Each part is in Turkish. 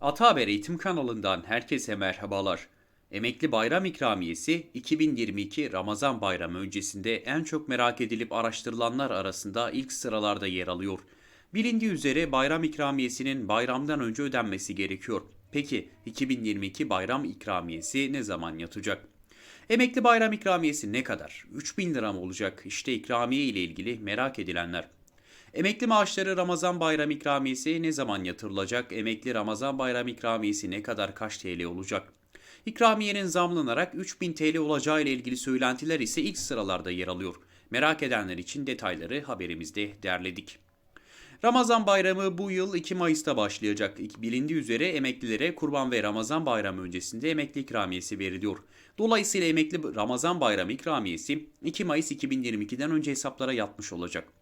Ata Haber Eğitim kanalından herkese merhabalar. Emekli Bayram İkramiyesi 2022 Ramazan Bayramı öncesinde en çok merak edilip araştırılanlar arasında ilk sıralarda yer alıyor. Bilindiği üzere bayram ikramiyesinin bayramdan önce ödenmesi gerekiyor. Peki 2022 bayram ikramiyesi ne zaman yatacak? Emekli bayram ikramiyesi ne kadar? 3000 lira mı olacak? İşte ikramiye ile ilgili merak edilenler. Emekli maaşları Ramazan bayram ikramiyesi ne zaman yatırılacak? Emekli Ramazan bayram ikramiyesi ne kadar kaç TL olacak? İkramiyenin zamlanarak 3000 TL olacağı ile ilgili söylentiler ise ilk sıralarda yer alıyor. Merak edenler için detayları haberimizde derledik. Ramazan bayramı bu yıl 2 Mayıs'ta başlayacak. Bilindiği üzere emeklilere Kurban ve Ramazan bayramı öncesinde emekli ikramiyesi veriliyor. Dolayısıyla emekli Ramazan bayramı ikramiyesi 2 Mayıs 2022'den önce hesaplara yatmış olacak.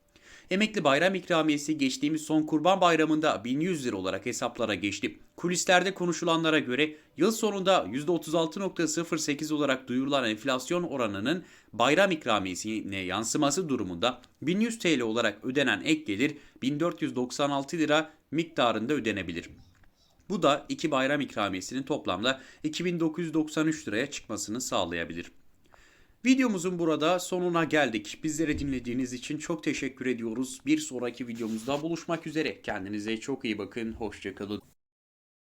Emekli bayram ikramiyesi geçtiğimiz son kurban bayramında 1100 lira olarak hesaplara geçti. Kulislerde konuşulanlara göre yıl sonunda %36.08 olarak duyurulan enflasyon oranının bayram ikramiyesine yansıması durumunda 1100 TL olarak ödenen ek gelir 1496 lira miktarında ödenebilir. Bu da iki bayram ikramiyesinin toplamda 2993 liraya çıkmasını sağlayabilir. Videomuzun burada sonuna geldik. Bizleri dinlediğiniz için çok teşekkür ediyoruz. Bir sonraki videomuzda buluşmak üzere. Kendinize çok iyi bakın. Hoşçakalın.